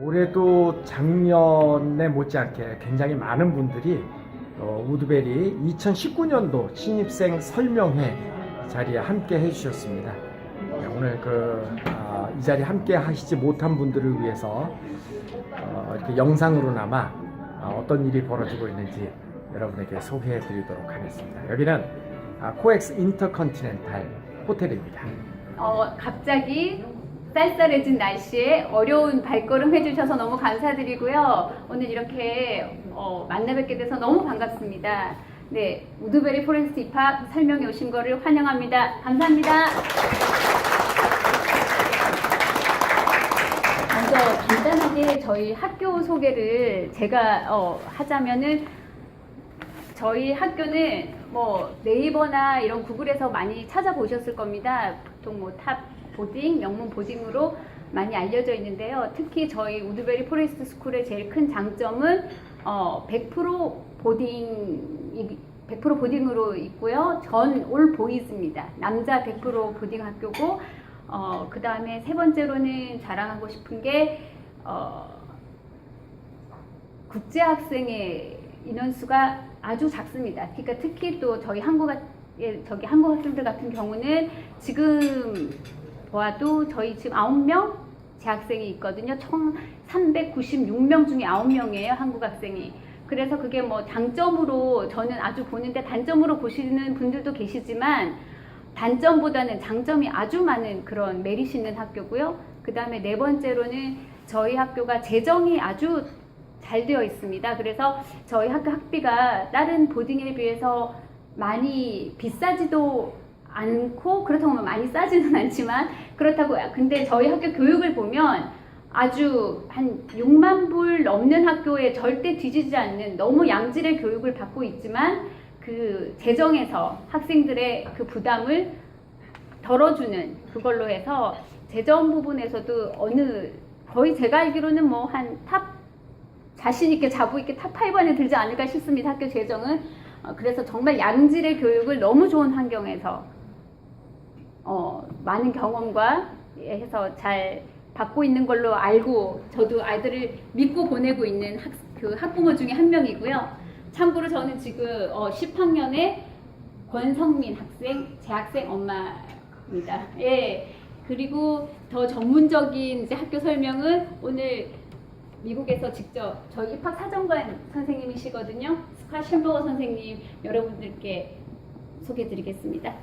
올해도 작년에 못지않게 굉장히 많은 분들이 어, 우드베리 2019년도 신입생 설명회 자리에 함께 해주셨습니다. 네, 오늘 그, 아, 이 자리에 함께 하시지 못한 분들을 위해서 어, 이렇게 영상으로나마 아, 어떤 일이 벌어지고 있는지 여러분에게 소개해 드리도록 하겠습니다. 여기는 아, 코엑스 인터컨티넨탈 호텔입니다. 어, 갑자기 쌀쌀해진 날씨에 어려운 발걸음 해주셔서 너무 감사드리고요. 오늘 이렇게 어, 만나 뵙게 돼서 너무 반갑습니다. 네, 우드베리 포레스트 입학 설명에 오신 거를 환영합니다. 감사합니다. 먼저 간단하게 저희 학교 소개를 제가 어, 하자면은 저희 학교는 뭐 네이버나 이런 구글에서 많이 찾아보셨을 겁니다. 보통 뭐탑 보딩, 명문 보딩으로 많이 알려져 있는데요. 특히 저희 우드베리 포레스트 스쿨의 제일 큰 장점은 어, 100% 보딩 100% 보딩으로 있고요. 전 올 보이즈입니다. 남자 100% 보딩 학교고 어, 그 다음에 세 번째로는 자랑하고 싶은 게 어, 국제 학생의 인원수가 아주 작습니다. 그러니까 특히 또 저희 한국 저기 한국 학생들 같은 경우는 지금 보아도 저희 지금 9명 재학생이 있거든요. 총 396명 중에 9명이에요. 한국 학생이. 그래서 그게 뭐 장점으로 저는 아주 보는데 단점으로 보시는 분들도 계시지만 단점보다는 장점이 아주 많은 그런 메리트 있는 학교고요. 그 다음에 네 번째로는 저희 학교가 재정이 아주 잘 되어 있습니다. 그래서 저희 학교 학비가 다른 보딩에 비해서 많이 비싸지도 않고 그렇다고 하면 많이 싸지는 않지만 그렇다고 근데 저희 학교 교육을 보면 아주 한 6만 불 넘는 학교에 절대 뒤지지 않는 너무 양질의 교육을 받고 있지만 그 재정에서 학생들의 그 부담을 덜어주는 그걸로 해서 재정 부분에서도 어느 거의 제가 알기로는 뭐 한 탑 자신 있게 자부 있게 탑 5 안에 들지 않을까 싶습니다. 학교 재정은 어, 그래서 정말 양질의 교육을 너무 좋은 환경에서 어, 많은 경험과 해서 잘 받고 있는 걸로 알고 저도 아이들을 믿고 보내고 있는 학, 그 학부모 중에 한 명이고요. 참고로 저는 지금 어, 10학년의 권성민 학생, 재학생 엄마입니다. 예. 그리고 더 전문적인 이제 학교 설명은 오늘 미국에서 직접 저희 입학 사정관 선생님이시거든요. 스카 쉔버거 선생님 여러분들께 소개드리겠습니다.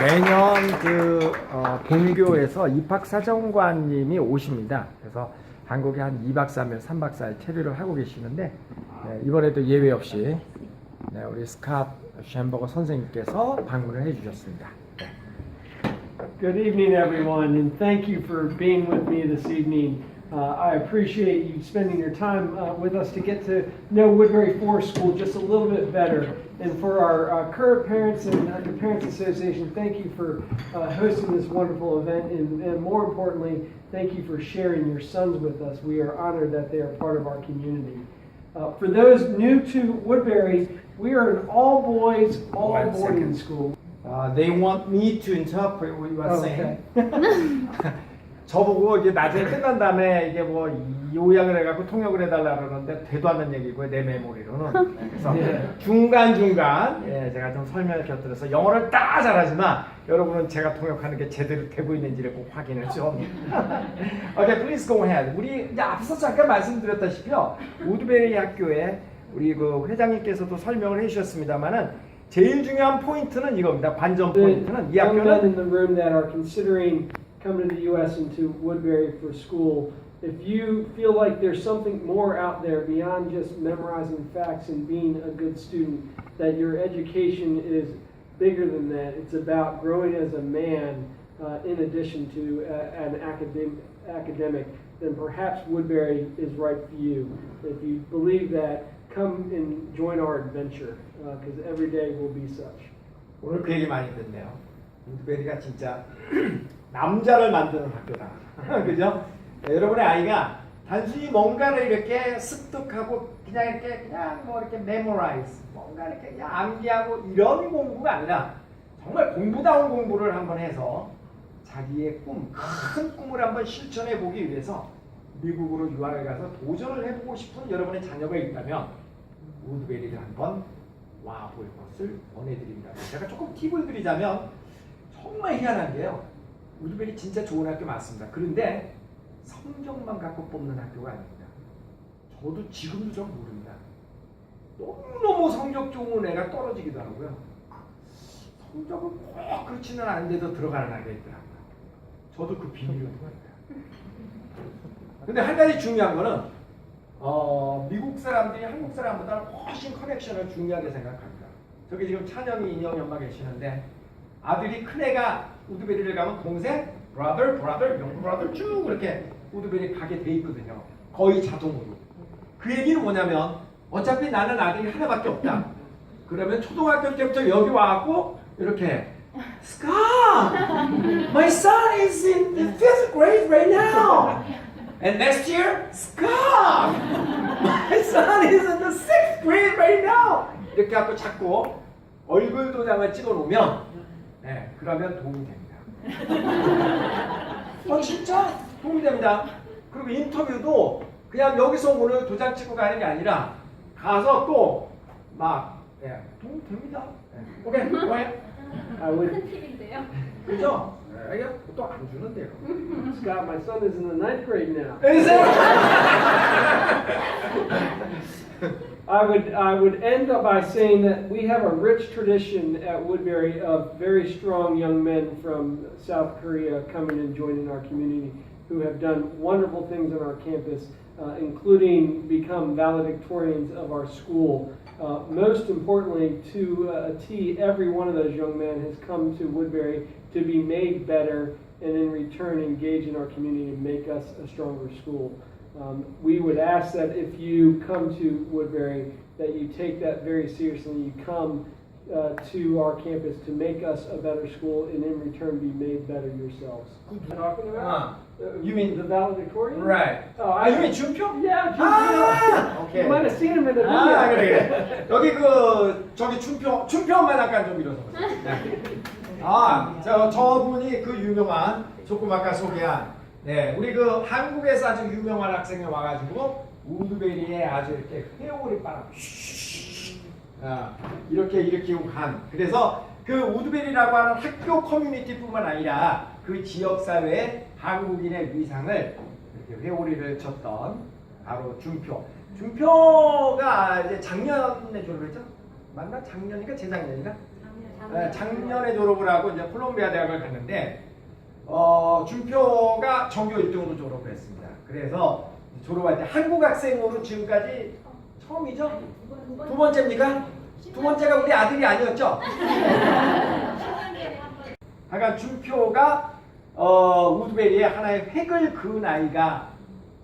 매년 그 어, 본교에서 입학 사정관님이 오십니다. 그래서 한국에 한 2박 3일, 3박 4일 체류를 하고 계시는데 네, 이번에도 예외 없이 네, 우리 스캇 쉔버거 선생님께서 방문을 해주셨습니다. 네. Good evening, everyone, and thank you for being with me this evening. Uh, I appreciate you spending your time uh, with us to get to know Woodbury Forest School just a little bit better. And for our uh, current parents and uh, the Parents Association, thank you for uh, hosting this wonderful event. And, and more importantly, thank you for sharing your sons with us. We are honored that they are part of our community. Uh, for those new to Woodbury, we are an all boys, all One boarding second. school. Uh, they want me to interpret what you are Okay. saying. 저보고 이제 나중에 끝난 다음에 이게 뭐 요약을 해갖고 통역을 해달라 그러는데 되도 않는 얘기고요 내 메모리로는 그래서 예. 중간 중간 예, 제가 좀 설명을 곁들여서 영어를 다 잘하지만 여러분은 제가 통역하는 게 제대로 되고 있는지를 꼭 확인을 좀. okay, please go ahead. 우리 이제 앞서 잠깐 말씀드렸다시피요 우드베리 학교에 우리 그 회장님께서도 설명을 해주셨습니다만은 제일 중요한 포인트는 이겁니다. 관전 The 포인트는 이 학교는 in the room that are considering coming to the U.S. and to Woodbury for school, if you feel like there's something more out there beyond just memorizing facts and being a good student, that your education is bigger than that. It's about growing as a man uh, in addition to uh, an academic, academic, then perhaps Woodbury is right for you. If you believe that, come and join our adventure because every day will be such. 오늘 그 얘기 많이 듣네요. 우드베리가 진짜 남자를 만드는 학교다. 그죠? 네, 여러분의 아이가 단순히 뭔가를 이렇게 습득하고 그냥 이렇게 그냥 뭐 이렇게 메모라이즈 뭔가 이렇게 그냥 암기하고 이런 공부가 아니라 정말 공부다운 공부를 한번 해서 자기의 꿈, 큰 꿈을 한번 실천해 보기 위해서 미국으로 유학을 가서 도전을 해보고 싶은 여러분의 자녀가 있다면 우드베리를 한번 와볼 것을 권해드립니다. 제가 조금 팁을 드리자면 정말 희한한 게요. 우드베리 진짜 좋은 학교 맞습니다. 그런데 성적만 갖고 뽑는 학교가 아닙니다. 저도 지금도 좀 모릅니다. 너무너무 성적 좋은 애가 떨어지기도 하고요. 성적은 꼭 그렇지는 않은데도 들어가는 아이가 있더라고요. 저도 그 비밀을 모릅니다. 근데 한 가지 중요한 거는 어, 미국 사람들이 한국 사람보다는 훨씬 커넥션을 중요하게 생각합니다. 저기 지금 찬영이 인형 엄마 계시는데 아들이 큰 애가 우드베리를 가면 동생, brother, brother, young brother 쭉 이렇게 우드베리 가게 돼 있거든요. 거의 자동으로. 그 얘기는 뭐냐면 어차피 나는 아들이 하나밖에 없다. 그러면 초등학교 때부터 여기 와갖고 이렇게 Scott, my son is in the fifth grade right now. And next year, Scott, my son is in the sixth grade right now. 이렇게 하고 자꾸 얼굴 도장을 찍어 놓으면, 네, 그러면 도움이 됩니다. 어, 진짜 도움이 됩니다. 그리고 인터뷰도 그냥 여기서 오늘 도장 찍고 가는 게 아니라 가서 또 막, 예, 도움이 됩니다. 예. 오케이, 좋아요. I would, 큰 팁인데요. 그죠? 예, 이게 보통 안 주는데요. Scott, my son is in the ninth grade now. is I would, I would end up by saying that we have a rich tradition at Woodbury of very strong young men from South Korea coming and joining our community who have done wonderful things on our campus, uh, including become valedictorians of our school. Uh, most importantly, to uh, a T, every one of those young men has come to Woodbury to be made better and in return engage in our community and make us a stronger school. Um, we would ask that if you come to Woodbury, that you take that very seriously. You come uh, to our campus to make us a better school and in return be made better yourselves. Talking about? Uh, Uh, you mean- the valedictorian? right. Oh, 아, I you mean 준표? Yeah, Jim 아, Hill. 오케이. You might have seen him in the video. 아, 그래, 그래. 여기 그, 저기 준표, 준표만 잠깐 좀 일어서 보세요. 네. 아, 저, 저분이 그 유명한, 조금 아까 소개한, 네, 우리 그 한국에서 아주 유명한 학생이 와가지고, 우드베리에 아주 이렇게 회오리 바람, 아, 이렇게 일으키고 간. 그래서 그 우드베리라고 하는 학교 커뮤니티뿐만 아니라 그 지역 사회의 한국인의 위상을 이렇게 회오리를 쳤던 바로 준표. 준표가 이제 작년에 졸업했죠? 맞나? 작년인가? 재작년인가? 네, 작년에 졸업을 하고 이제 콜롬비아 대학을 갔는데 어, 준표가 전교 1등으로 졸업을 했습니다. 그래서 졸업할 때 한국 학생으로 지금까지 처음이죠? 두 번째입니까? 두 번째가 우리 아들이 아니었죠? 하여간 준표가 어, 우드베리의 하나의 획을 그은 아이가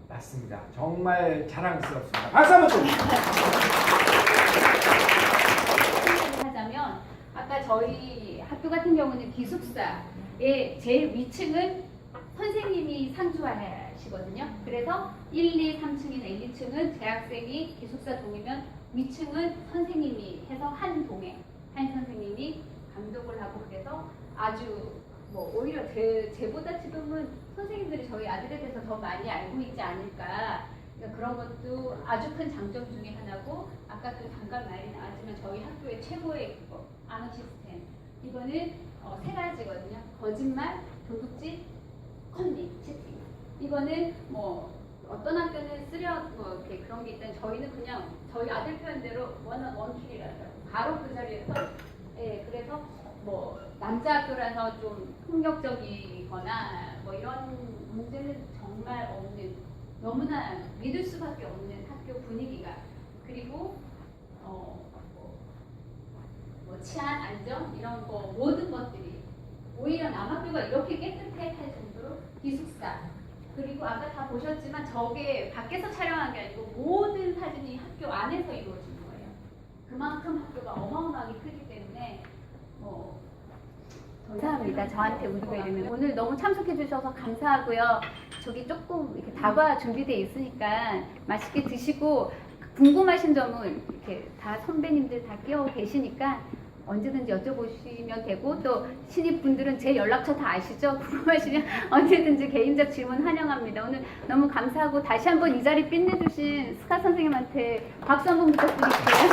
맞습니다. 정말 자랑스럽습니다. 박수 한번 좀. 하자면 아까 저희 학교 같은 경우는 기숙사의 제일 위층은 선생님이 상주하시거든요. 그래서 1, 2, 3층이나 1, 2층은 재학생이 기숙사 동이면 위층은 선생님이 해서 한 동에 한 선생님이 감독을 하고 그래서 아주 뭐 오히려 제, 제보다 지금은 선생님들이 저희 아들에 대해서 더 많이 알고 있지 않을까 그러니까 그런 것도 아주 큰 장점 중에 하나고 아까 또 잠깐 말이 나왔지만 저희 학교의 최고의 그거 안원 시스템. 이거는 어, 세 가지거든요. 거짓말, 도둑질, 컨닝, 치팅. 이거는 뭐 어떤 학교는 쓰려 뭐 이렇게 그런 게 있다면 저희는 그냥 저희 아들 표현대로 원원 원킬이라더라고 바로 그 자리에서 예 그래서 뭐 남자 학교라서 좀 폭력적이거나 뭐 이런 문제는 정말 없는 너무나 믿을 수밖에 없는 학교 분위기가 그리고 어, 뭐, 뭐 치안 안전 이런 거 모든 것들이 오히려 남학교가 이렇게 깨끗해 할 정도로 기숙사 그리고 아까 다 보셨지만 저게 밖에서 촬영한 게 아니고 모든 사진이 학교 안에서 이루어진 거예요. 그만큼 학교가 어마어마하게 크기 때문에 뭐 감사합니다. 저한테 우드베리는 오늘 너무 참석해 주셔서 감사하고요. 저기 조금 이렇게 다과 준비돼 있으니까 맛있게 드시고 궁금하신 점은 이렇게 다 선배님들 다 끼어 계시니까 언제든지 여쭤보시면 되고 또 신입 분들은 제 연락처 다 아시죠? 궁금하시면 언제든지 개인적 질문 환영합니다. 오늘 너무 감사하고 다시 한번 이 자리 빛내주신 스카 선생님한테 박수 한 번 부탁드릴게요.